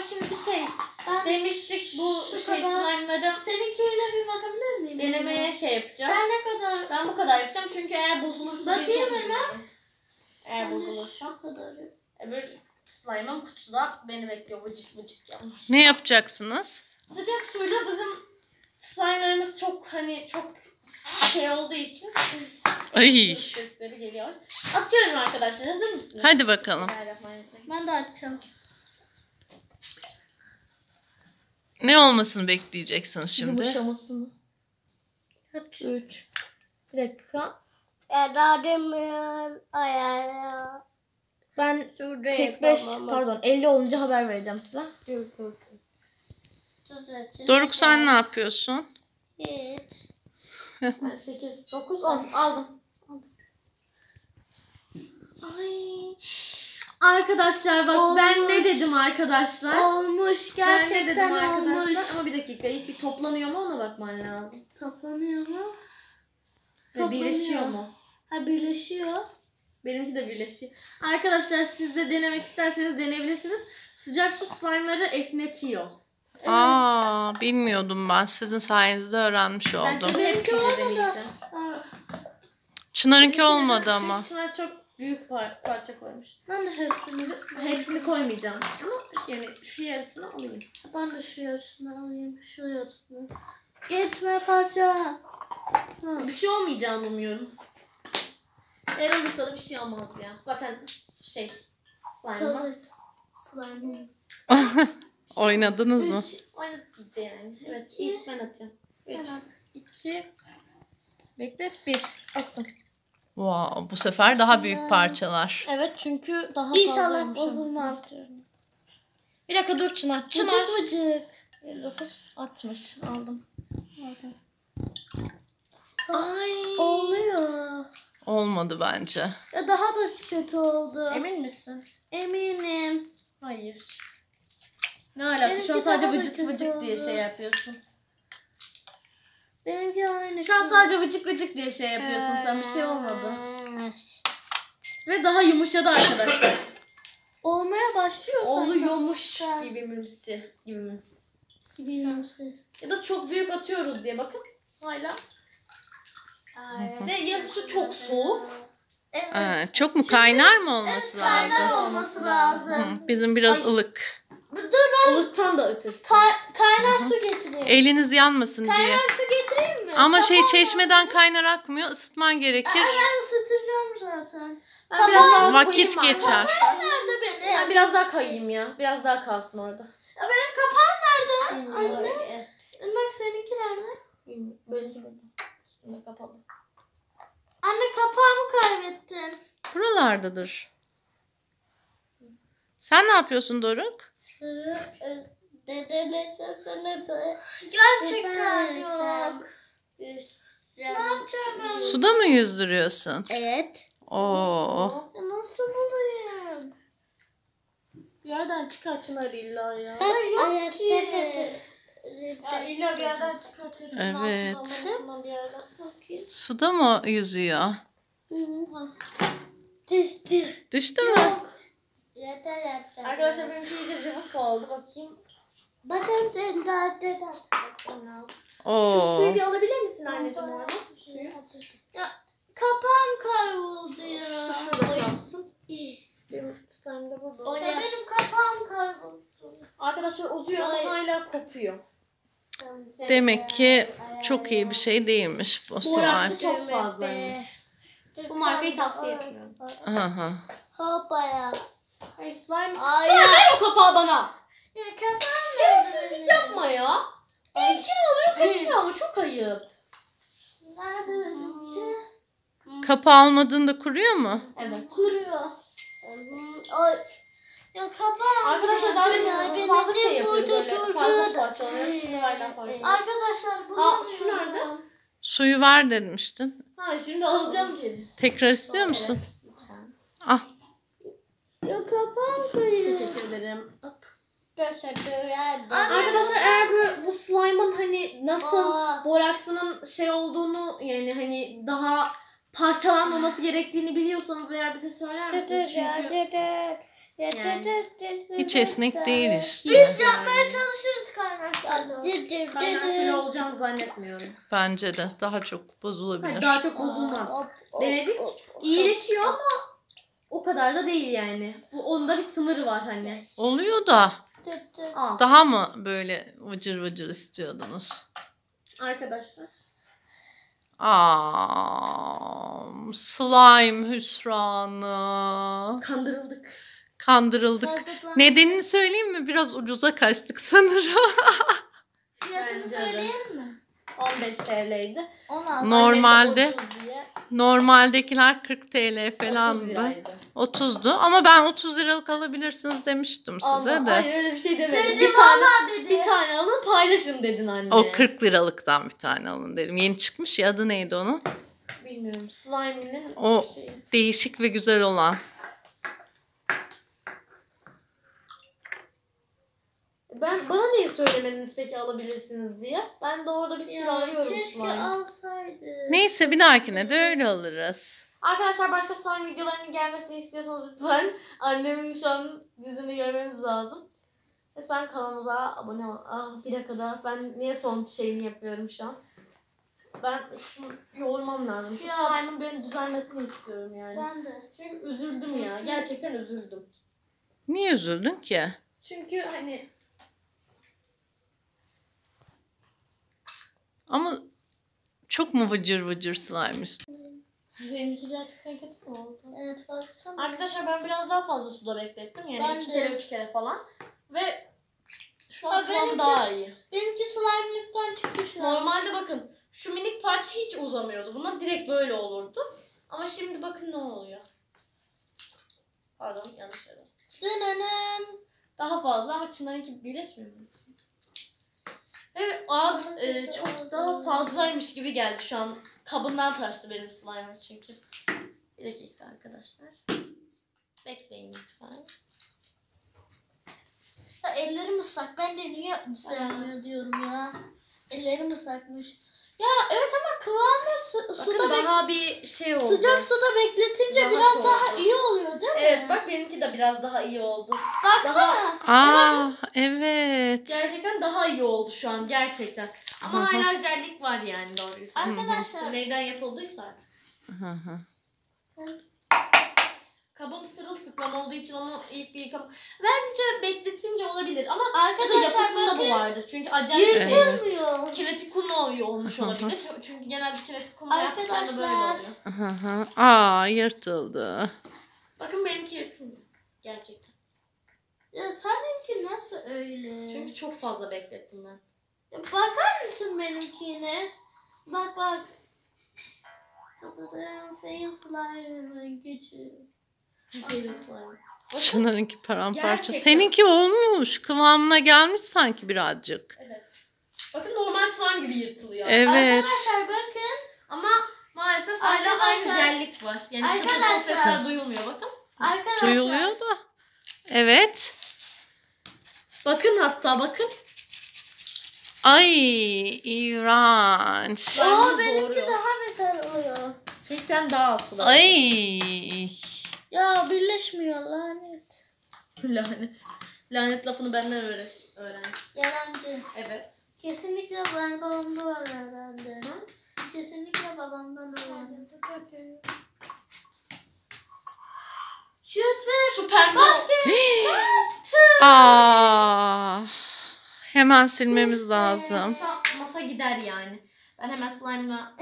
Ama şimdi şey Ben demiştik bu Şu şey kadar- slime'ları Seninkiyle bir bakabilir miyim? denemeye şey yapacağız. Sen ne kadar? Ben bu kadar yapacağım çünkü eğer bozulursa Bakayım çok hemen. üzülürüm. Eğer bozulursa. Şu kadar. Öbür slime'ım kutuda beni bekliyor vıcık vıcık yapmış. Ne yapacaksınız? Sıcak suyla bizim slime'larımız çok hani çok şey olduğu için Ay. sesleri geliyor. Atıyorum arkadaşlar hazır mısınız? Hadi bakalım. Bismillahirrahmanirrahim. Ben de açacağım. Ne olmasını bekleyeceksiniz şimdi? Yumuşamasını. Hep Üç. Bir dakika. Eda Demir ayağına. Ben Şurada 45 yapamam. pardon 50 olunca haber vereceğim size. Doruk sen ne yapıyorsun? Hiç. Ben 8, 9, 10 aldım. Ay. Arkadaşlar bak ben ne dedim arkadaşlar? Olmuş ben ne gerçekten dedim arkadaşlar? olmuş. Ama bir dakika ilk bir toplanıyor mu ona bakman lazım. Toplanıyor mu? Ve Toplanıyor. birleşiyor mu? Ha birleşiyor. Benimki de birleşiyor. Arkadaşlar siz de denemek isterseniz deneyebilirsiniz. Sıcak su slime'ları esnetiyor. Aa, bilmiyordum ben. Sizin sayenizde öğrenmiş Ben oldum. şimdi hepsini olmadı. deneyeceğim. Çınar'ınki olmadı ama. Çınar çok büyük par- parça koymuş. ben de hepsini Hepsini koymayacağım. Ama yani şu yarısını alayım. ben de şu yarısını alayım. Şu yarısını. Yetme parça. Ha. Bir şey olmayacağını umuyorum. Eğer olursa da bir şey olmaz ya. Zaten şey slime'ımız. Slime'ımız. Oynadınız mı? Oynadık iyice yani. Evet ilk ben atacağım. Sen Üç, at. iki, bekle bir. Attım. Wow, bu sefer daha büyük parçalar. Evet çünkü daha İnşallah bozulmaz. Bir dakika dur Çınar. Çınar. Çınar. Vıcık 59, 60 aldım. vıcık. Ay. Oluyor. Olmadı bence. Ya daha da kötü oldu. Emin misin? Eminim. Hayır. Ne alaka? Şu an Benimki sadece daha da vıcık kötü vıcık diye oldu. şey yapıyorsun. Benimki aynı. Şu an sadece vıcık vıcık diye şey yapıyorsun sen. Bir şey olmadı. Ve daha yumuşadı arkadaşlar. Olmaya başlıyor sanki. Oluyormuş Ben- gibi mimsi. Gibi mimsi. Gibi yumuşak. Ya da çok büyük atıyoruz diye bakın. Hala. Ve ya su çok soğuk. Evet. Aa, çok mu kaynar mı olması Kaynar lazım? olması lazım. Hı, bizim biraz Ay. ılık. Dur ben Ilıktan da ötesi. ka- kaynar su getireyim. Eliniz yanmasın diye. Kaynar su getireyim mi? Ama şey Tamam. çeşmeden kaynar akmıyor. Isıtman gerekir. Ben ısıtacağım zaten. Ben biraz daha Vakit geçer. arkadaşlar. Nerede benim? Ben biraz daha kayayım ya. Biraz daha kalsın orada. Ya benim kapağım nerede? Anne. Anne. Bak seninki nerede? Benimki burada. Üstünde kapalı. Anne kapağımı kaybettim. Buralardadır. Sen ne yapıyorsun Doruk? Gerçekten yok. Ne yapacağım ben? Suda mı yüzdürüyorsun? Evet. Oo. Ya Nasıl bulayım? Bir yerden çıkar Çınar illa ya. Ben yok ki. Ya illa bir yerden çıkartırız. Evet. Altından bir yerden. Bakayım. Suda mı yüzüyor? Düştü. Düştü mü? Yeter. Arkadaşlar benimki iyice cıvık oldu. Bakayım. Bakın sen daha de lazım. Şu Oo. suyu bir alabilir misin anneciğim orada? Suyu. Ya kapağım kayboldu ya. Su şurada kalsın. Benim slime'da burada. Ya benim kapağım kayboldu. Arkadaşlar uzuyor ama hala kopuyor. Demek ki çok iyi bir şey değilmiş bu Bu slime. raksı çok fazlaymış. Bu markayı tavsiye etmiyorum. Aha. Hoppaya. Ay slime. Ay Çınar ya. ver o kapağı bana. Ya kapağım Şerefsizlik yapma ya. Benimkini alıyor kaçıyor ama çok ayıp. Nerede? Kapağı almadığında kuruyor mu? Evet. Kuruyor. Ay. Ya kapağım. Arkadaşlar daha demin fazla şey yapıyor böyle. durdu. Fazla parçalıyor. Şimdi parçalıyor. Arkadaşlar bunu Aa, su nerede? Suyu ver demiştin. Ha şimdi alacağım geri. Tekrar istiyor musun? Evet, lütfen. Ah. Ya kapağım kayıyor. Teşekkür ederim. Arkadaşlar eğer bu, bu slime'ın hani nasıl Aa. boraksının şey olduğunu yani hani daha parçalanmaması gerektiğini biliyorsanız eğer bize söyler misiniz? Çünkü Yani. Hiç esnek değil işte. Biz Yapmaya çalışırız kaynaşlarla. Kaynar olacağını zannetmiyorum. Bence de daha çok Hayır, bozulabilir. daha çok bozulmaz. Denedik. İyileşiyor ama kadar da değil yani. Bu onda bir sınırı var hani. Oluyor da Az. daha mı böyle vıcır vıcır istiyordunuz? Arkadaşlar. Aa, slime hüsranı. Kandırıldık. Kandırıldık. Nedenini söyleyeyim mi? Biraz ucuza kaçtık sanırım. Fiyatını Bence de. söyleyelim mi? 15 TL'ydi. 16. Normalde Annem de 30 diye Normaldekiler 40 TL 30 falandı. liraydı. 30'du ama ben 30 liralık alabilirsiniz demiştim size Allah, de. Hayır öyle bir şey demedim. Bir tane dedi. bir tane alın paylaşın dedin anne. O 40 liralıktan bir tane alın dedim. Yeni çıkmış ya adı neydi onun? Bilmiyorum. Slime'inin O- bir şeyi. Değişik ve güzel olan. Ben bana niye söylemediniz peki alabilirsiniz diye? Ben de orada bir sürü Ya, arıyorum keşke slime. alsaydı. Neyse bir dahakine de öyle alırız. Arkadaşlar başka slime videolarının gelmesini istiyorsanız lütfen annemin şu an dizini görmeniz lazım. Lütfen kanalımıza abone olun. Ah bir dakika daha. Ben niye son şeyini yapıyorum şu an? Ben şunu yoğurmam lazım. Şu Ya. slime'ın benim düzelmesini istiyorum yani. Ben de. Çünkü üzüldüm ya. Gerçekten üzüldüm. Niye üzüldün ki? Çünkü hani Ama çok mu vıcır vıcır slime istiyorsun? benimki gerçekten kötü mü oldu? Evet baksana. Arkadaşlar ben biraz daha fazla suda beklettim. Yani Ben iki de. kere üç kere falan. Ve şu an benimki- daha iyi. Benimki slime'lıktan çıktı şu an. Normalde bakın şu minik parça hiç uzamıyordu. Buna direkt böyle olurdu. Ama şimdi bakın ne oluyor. Pardon yanlış dedim. Dınanım. Daha fazla ama Çınar'ınki birleşmiyor mu? Ve abi e, çok daha fazlaymış gibi geldi şu an. Kabından taştı benim slime'ım çünkü. Bir dakika arkadaşlar. Bekleyin lütfen. Ya ellerim ıslak. Ben de niye sevmiyor diyorum ya. Ellerim ıslakmış. Ya evet ama kıvamı su, Bakın suda daha bir şey oldu. sıcak suda bekletince Rahat biraz oldu. daha iyi oluyor değil mi? Evet bak benimki de biraz daha iyi oldu. Baksana. Aa evet. Gerçekten daha iyi oldu şu an gerçekten. Ama hı. hala jellik var yani doğrusu. Arkadaşlar. Neyden yapıldıysa artık. Hı hı. Kabım sırılsıklam olduğu için onu ilk bir yıkam... Bence bekletince olabilir ama Arkadaşlar vardı. Çünkü acayip şey. Yırtılmıyor. Kinetik olmuş olabilir. Çünkü genelde kinetik kumla yaptıklarında böyle Arkadaşlar. oluyor. Hı hı. Aa yırtıldı. Bakın benimki yırtılmıyor. Gerçekten. Ya seninki nasıl öyle? Çünkü çok fazla beklettim ben. Ya bakar mısın benimkine? Bak bak. Fail slime'ın gücü. Slime. Çınar'ınki paramparça. Gerçekten. Seninki olmuş. Kıvamına gelmiş sanki birazcık. Evet. Bakın normal slime gibi yırtılıyor. Evet. Arkadaşlar bakın. Ama maalesef hala aynı jellik var. Yani çıtır Arkadaşlar- sesler duyulmuyor bakın. Arkadaşlar. Duyuluyor da. Evet. Bakın hatta bakın. Ay iğrenç. Oo benimki doğru. daha beter oluyor. Çünkü sen daha az sular. Ay. Ya birleşmiyor lanet. Lanet. Lanet lafını benden öğren. öğren. Yalancı. Evet. Kesinlikle ben babamda var herhalde. Kesinlikle babamdan öğrendim. Şut ve Şu pembe. basket. Aa. Hemen silmemiz lazım. Masa, masa gider yani. Ben hemen slime'la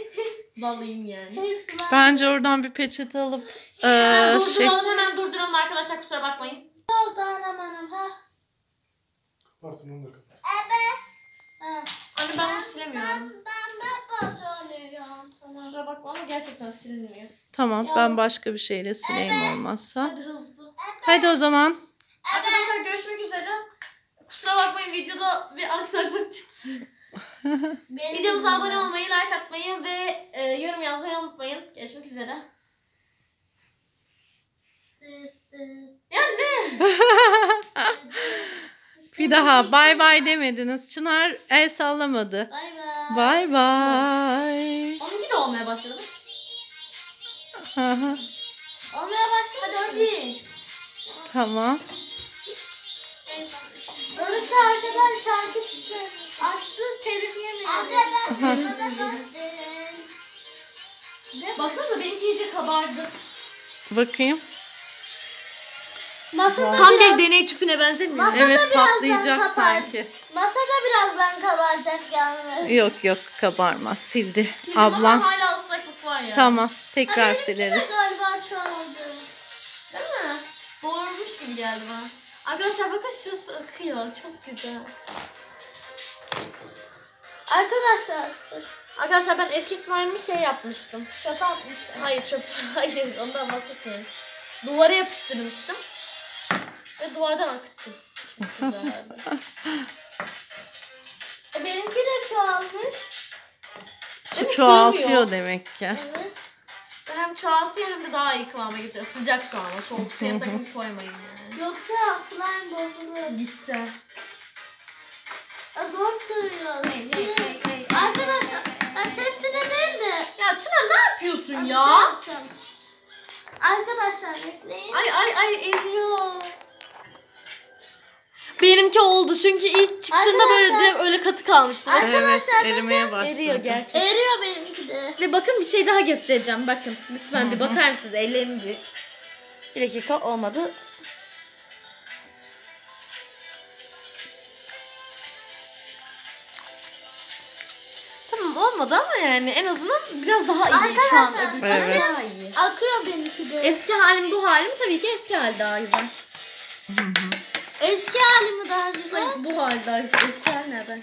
dalayım yani. Hepsi var. Bence oradan bir peçete alıp Hemen eee, şey durduralım hemen durduralım arkadaşlar kusura bakmayın. Ne oldu anam anam ha? Pardon onu da kapat. Ha. Anne ben bunu silemiyorum. Ben ben söylüyorum. Tamam. Kusura bakma ama gerçekten silinmiyor. tamam ben başka bir şeyle sileyim olmazsa. Hadi hızlı. Hadi o zaman. Arkadaşlar görüşmek üzere. Kusura bakmayın videoda bir aksaklık çıktı. Benim Videomuza abone olmayı, like atmayı ve e, yorum yazmayı unutmayın. Görüşmek üzere. Ya ne? Bir daha bay bay demediniz. Çınar el sallamadı. Bay bay. Bay bay. Onunki de olmaya başladı. Hı. Olmaya başladı. Hadi hadi. Tamam. Öğretmen arkadan şarkı açtı telif yemeyelim. Baksanıza benimki iyice kabardı. Bakayım. Masada Tam biraz, bir deney tüpüne benzemiyor. Masada Evet birazdan patlayacak sanki. Masada birazdan kabaracak yalnız. Yok yok kabarmaz. Sildi. Sildim ama Ablan. hala ıslaklık var ya. Tamam. Tekrar de sileriz. galiba çoğaldı. Değil mi? Doğurmuş gibi geldi bana. Arkadaşlar bakın şurası akıyor. Çok güzel. Arkadaşlar Arkadaşlar ben eski slime'ı şey yapmıştım. çöpe atmışlar. Hayır çöp. Hayır ondan bahsetmiyorum. Duvara yapıştırmıştım. Ve duvardan akıttım. Çok güzeldi. E, benimki de çoğalmış. Mi? Su çoğaltıyor Sığmıyor. demek ki. Evet. Sen hem çoğaltıyor hem de daha iyi kıvama getiriyor. Sıcak soğana. Soğuk suya sakın koymayın yani. Yoksa slime bozulur. Gitti. Zor sığıyor. Hey, hey, hey, hey. Arkadaşlar ya tepside değil de. Ya Çınar ne yapıyorsun bir şey ya? yapacağım. Arkadaşlar bekleyin. Ay ay ay eriyor. Benimki oldu çünkü ilk çıktığında böyle Arkadaşlar- direkt öyle katı kalmıştı. Bakın. Evet Arkadaşlar, erimeye başladı. Eriyor gerçekten. Eriyor benimki de. Ve bakın bir şey daha göstereceğim. Bakın lütfen bir bakar mısınız? Ellerim bir. Bir dakika olmadı. Olmadı ama yani en azından biraz daha iyi şu an Arkadaşlar, öbür Evet. daha iyi. Akıyor benimki de. Eski halim bu halim tabii ki eski hal daha güzel. Eski halimi daha güzel. bu hal daha güzel. Eski hal nereden?